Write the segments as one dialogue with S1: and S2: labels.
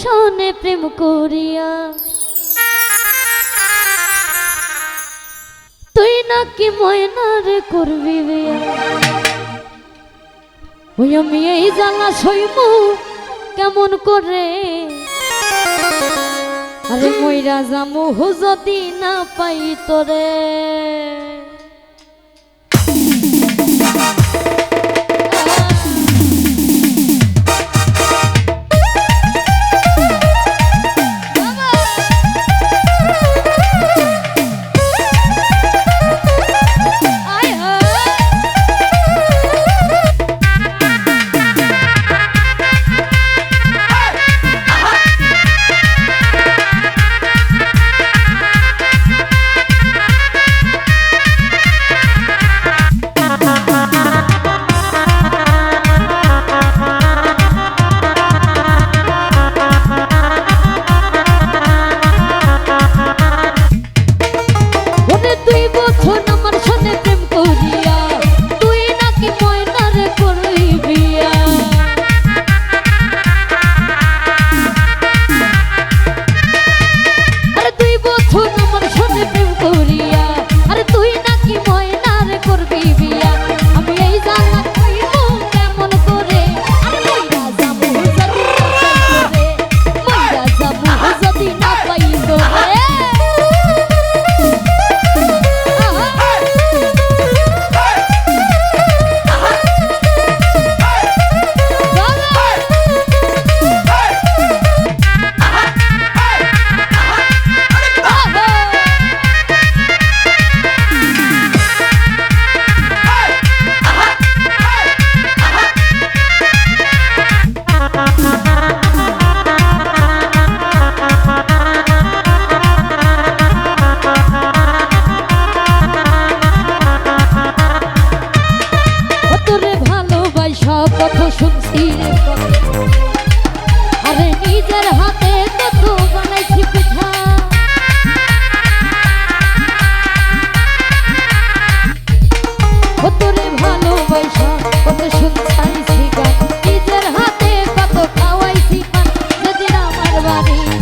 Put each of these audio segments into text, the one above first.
S1: সনে প্রেম করিয়া। তুই নাকি ময়নার করবি ওই আমি এই জ্বালা সইব কেমন করে? আরে ময়রা যাব যদি না পাই তোরে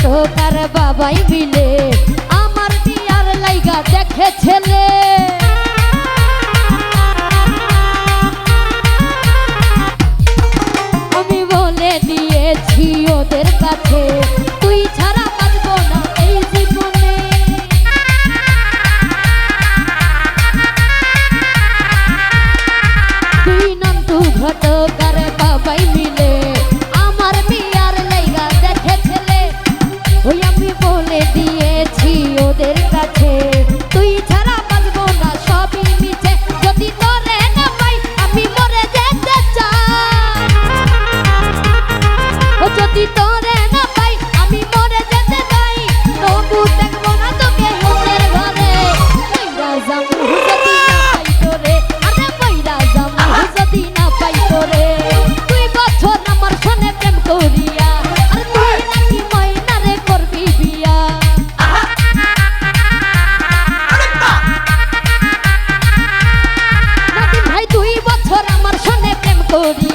S1: ছোট বাবাই মিলে আমার দিয়ার লাইগা দেখে ছেলে। আমি বলে দিয়েছি ওদের কাছে todo